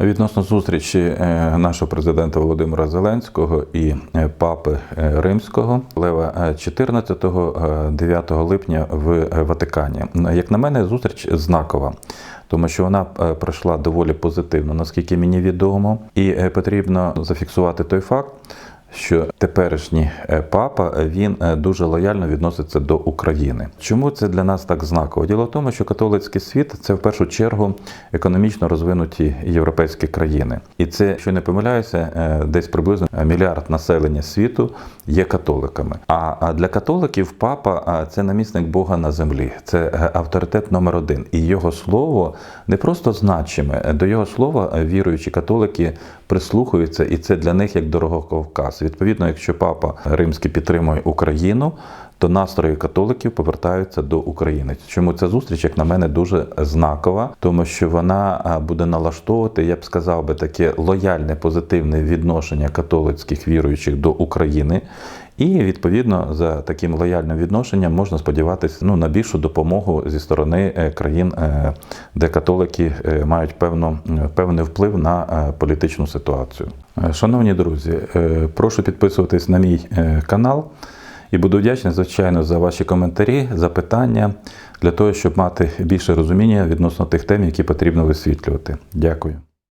Відносно зустрічі е, нашого президента Володимира Зеленського і е, папи е, Римського Лева е, 14 е, 9 липня в Ватикані. Як на мене, зустріч знакова. Тому що вона пройшла доволі позитивно, наскільки мені відомо, і потрібно зафіксувати той факт, що теперішній е, папа е, він е, дуже лояльно відноситься до України. Чому це для нас так знаково? Діло в тому, що католицький світ це в першу чергу економічно розвинуті європейські країни, і це, що не помиляюся, десь приблизно мільярд населення світу є католиками. А для католиків папа це намісник Бога на землі, це авторитет номер один. І його слово не просто значиме. До його слова віруючі католики прислухаються, і це для них як дороговказ. Відповідно, якщо папа римський підтримує Україну. То настрої католиків повертаються до України. Чому ця зустріч, як на мене, дуже знакова, тому що вона буде налаштовувати, я б сказав би, таке лояльне позитивне відношення католицьких віруючих до України. І відповідно за таким лояльним відношенням можна сподіватися ну, на більшу допомогу зі сторони е, країн, е, де католики е, мають певно, певний вплив на політичну ситуацію. Шановні друзі, прошу підписуватись на мій канал. І буду вдячний, звичайно, за ваші коментарі, запитання для того, щоб мати більше розуміння відносно тих тем, які потрібно висвітлювати. Дякую.